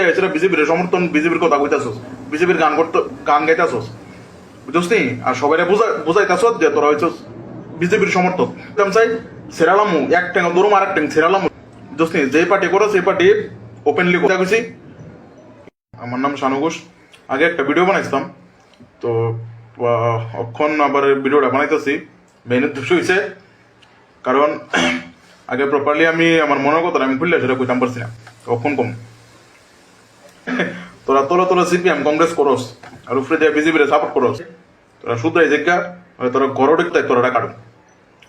এছাড়া বিজেপির সমর্থন বিজেপির কথা কইতাছস, বিজেপির গান করতে, গান গাইতাছস। আর সবাই বুঝা বুঝাইতাছস যে তোরা বিজেপির সমর্থক। চাই, সেরালামু, এক ট্যাং দরুম আর এক ট্যাং সেরালামু। যে পার্টি করো, সেই পার্টি ওপেনলি কথা কইছি আমার নাম শানু ঘোষ। আগে একটা ভিডিও বানাইছিলাম। তো অক্ষণ আবার ভিডিওটা বানাইতেছি। মেইন উদ্দেশ্য হয়েছে কারণ, আগে প্রপারলি আমি, আমার মনের কথা আমি খুললে সেটা কইতাম পারছি না। অক্ষণ কম। তোরা তোরা তোরা সিপিএম, কংগ্রেস করস আর উপরে দিয়ে বিজেপির সাপোর্ট করস। তোরা শুধরাই জিজ্ঞা মানে তোরা গড় ঢুকতাই তোরা কাটু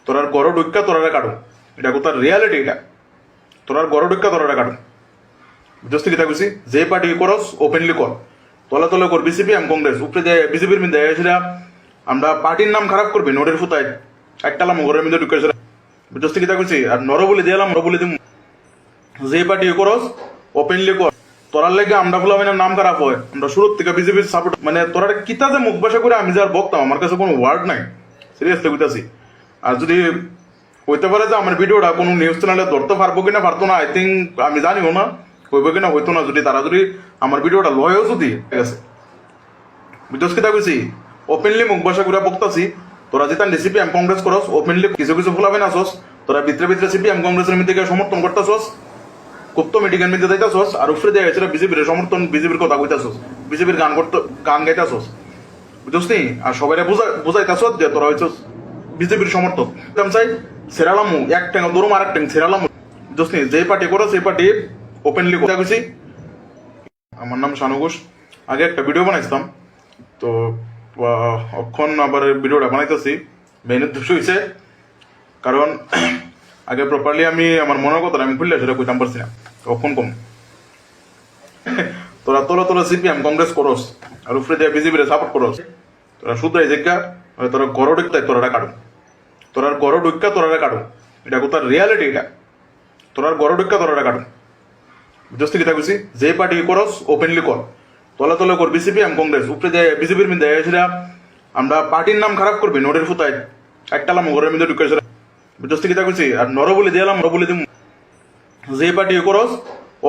তোরার গড় ঢুকা তোরা কাটু এটা কোথার রিয়ালিটি এটা। তোরার গড় ঢুকা তোরা কাটু বুঝতে কি থাকছি যে পার্টি করস ওপেনলি কর। তলে তলে কর বিসিপি এম কংগ্রেস। উপরে দিয়ে বিজেপির মধ্যে সেটা আমরা পার্টির নাম খারাপ করবি, নোটের ফুতায়। একটা লাম ঘরের মধ্যে ঢুকে বুঝতে কি থাকছি আর নর বলে দিলাম নর বলে দিম। যে পার্টি করস ওপেনলি কর। তোরার লেগে আমরা ফুলামিনের নাম খারাপ হয়। আমরা শুরুর থেকে বিজেপির সাপোর্ট মানে তোরা কিতা যে মুখ বাসা করে আমি যে আর বকতাম আমার কাছে কোনো ওয়ার্ড নাই। সিরিয়াসলি কইতাছি। আর যদি হইতে পারে যে আমার ভিডিওটা কোনো নিউজ চ্যানেলে ধরতে পারব কিনা, পারতো না আই থিঙ্ক আমি জানিও না, হইব কিনা, হইতো না, যদি তারা যদি আমার ভিডিওটা লয়ও যদি, ঠিক আছে। বুঝছস কিতা কইছি? ওপেনলি মুখ বাসা করে বকতাছি, তোরা যেটা ডিসিপি এম কংগ্রেস করস ওপেনলি কিছু কিছু ফুলাবে না আসস তোরা ভিতরে ভিতরে সিপি এম কংগ্রেসের মধ্যে সমর্থন করতাছস। গুপ্ত মিটিংয়ের মধ্যে যাইতাছস আর উপরে দিয়ে এছাড়া বিজেপির সমর্থন বিজেপির কথা কইতাছস বিজেপির গান করতে, গান গাইতাছস। বুঝছস নি আর সবাই বুঝা, বুঝাইতাছস যে তোরা হইছস বিজেপির সমর্থক। তেম চাই সেরালামু এক ট্যাং দরুম আর এক ট্যাং সেরালামু নি যে পার্টি করো, সেই পার্টি ওপেনলি কথা কইছি। আমার নাম শানু ঘোষ। আগে একটা ভিডিও বানাইছিলাম। তো অক্ষণ আবার ভিডিওটা বানাইতেছি। মেইন উদ্দেশ্য হয়েছে কারণ, আগে প্রপারলি আমি, আমার মনের কথা আমি খুললে সেটা কইতাম পারছি না। অক্ষণ কম। তোরা তোরা তোরা সিপিএম কংগ্রেস করস আর দিয়ে সাপোর্ট করস। তোরা মানে তোরা গড় তোরা গড় তোরা এটা। কোথার রিয়ালিটি এটা গড় তোরা বুঝতে কি থাকছি যে পার্টি করস ওপেনলি কর। তলে তলে কর বিসিপি এম কংগ্রেস উপরে দিয়ে সেটা আমরা পার্টির নাম খারাপ করবি, নোটের ফুতায়। একটা লাম ঘরের মধ্যে ঢুকে বুঝতে কি থাকছি আর নর বলে দিলাম নর বলে দিম। যে পার্টি করস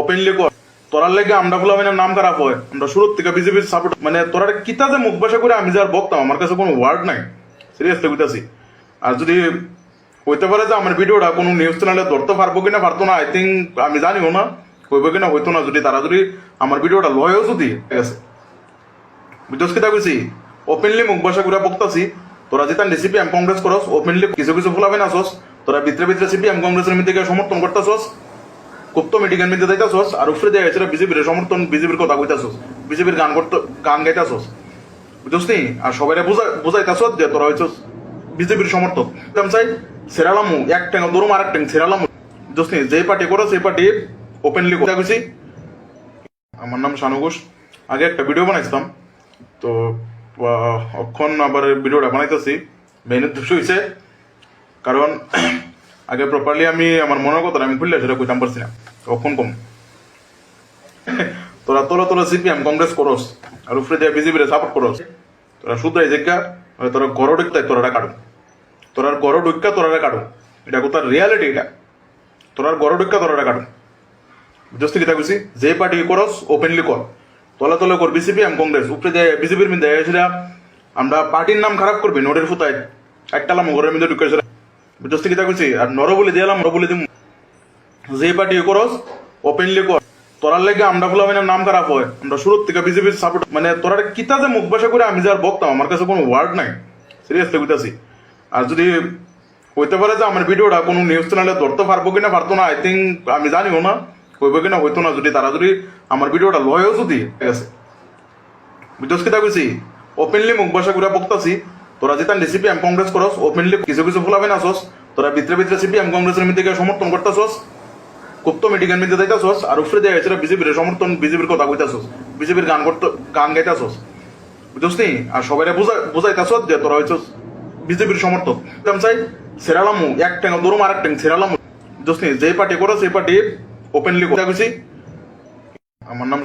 ওপেনলি কর। তোরার লেগে আমরা ফুলামিনের নাম খারাপ হয়। আমরা শুরুর থেকে বিজেপির সাপোর্ট মানে তোরার কিতা যে মুখ বাসা করে আমি যে আর বকতাম আমার কাছে কোনো ওয়ার্ড নাই। সিরিয়াসলি কইতাছি। আর যদি হইতে পারে যে আমার ভিডিওটা কোনো নিউজ চ্যানেলে ধরতে পারব কিনা, পারতো না আই থিঙ্ক আমি জানিও না হইব কিনা, হইতো না। যদি তারা যদি আমার ভিডিওটা লয়ও যদি ঠিক আছে বুঝছস কিতা কইছি? ওপেনলি মুখ বাসা করে বকতাছি। তোরা যেটা ডিসিপি এম কংগ্রেস করস ওপেনলি কিছু কিছু ফুলাবে না আসস, তোরা ভিতরে ভিতরে সিপি এম কংগ্রেসের মধ্যে সমর্থন করতাছস। গুপ্ত মিটিংয়ের মধ্যে যাইতাছস আর দিয়ে এছাড়া বিজেপির সমর্থন, বিজেপির কথা কইতাছস বিজেপির গান করতে, গান গাইতাছস বুঝছস নি? আর সবাই বুঝা বুঝাইতাছস যে তোরা হইছস বিজেপির সমর্থক। তেম চাই সেরালামু এক ট্যাং দরুম আর এক ট্যাং সেরালামু বুঝছস যে পার্টি করো, সেই পার্টি ওপেনলি কথা কইছি আমার নাম শানু ঘোষ। আগে একটা ভিডিও বানাইছিলাম। তো অক্ষণ আবার ভিডিওটা বানাইতেছি। মেইন উদ্দেশ্য হয়েছে কারণ আগে প্রপারলি আমি আমার মনের কথা আমি খুললে সেটা কইতাম পারছি না অক্ষণ কম? তোরা তোরা তোরা সিপিএম কংগ্রেস করস আর উপরে দিয়ে বিজেপির সাপোর্ট করস তোরা শুধরাই মানে তোরা গড় ঢুকতাই তোরা কাটু তোরার গড় ঢুকা তোরা কাটু এটা কোথার রিয়ালিটি এটা। তোরার গড় ঢুকা তোরা কাটু বুঝতে কি থাকছি যে পার্টি করস ওপেনলি কর তলে তলে কর বিসিপি এম কংগ্রেস উপরে দিয়ে বিজেপির সেটা আমরা পার্টির নাম খারাপ করবি, নোটের ফুতায় একটা লাম ঘরের মধ্যে ঢুকে বুঝতে কি থাকছি আর নর বলে দিলাম নর বলে দিম। যে পার্টি করস ওপেনলি কর। তোরার লেগে আমরা মানে নাম খারাপ হয়। আমরা শুরুর থেকে বিজেপির সাপোর্ট মানে তোরার কিতা যে মুখ বাসা করে আমি যে আর বকতাম, আমার কাছে কোনো ওয়ার্ড নাই। সিরিয়াসলি কইতাছি। আর যদি হইতে পারে যে আমার ভিডিওটা কোনো নিউজ চ্যানেলে ধরতে পারব কিনা, পারতো না আই থিঙ্ক আমি জানিও না হইব কিনা, হইতো না। যদি তারা যদি আমার ভিডিওটা লয়ও যদি, ঠিক আছে? বুঝছস কিতা কইছি? ওপেনলি মুখ বাসা করে বকতাছি। তোরা যেটা ডিসিপি এম কংগ্রেস করস ওপেনলি কিছু কিছু ফুলাবে না আসস তোরা ভিতরে ভিতরে সিপি এম কংগ্রেসের মধ্যে সমর্থন করতাছস গুপ্ত মিটিংয়ের মধ্যে যাইতাছস আর উপরে দিয়ে এছাড়া বিজেপির সমর্থন বিজেপির কথা কইতাছস বিজেপির গান করতে, গান গাইতাছস বুঝছস নি? আর সবাই বুঝা বুঝাইতাছস যে তোরা হইছস বিজেপির সমর্থক। চাই সেরালামু এক ট্যাং দরুম আর এক ট্যাং সেরালামু বুঝছস যে পার্টি করো, সেই পার্টি ওপেনলি কথা কইছি। আমার নাম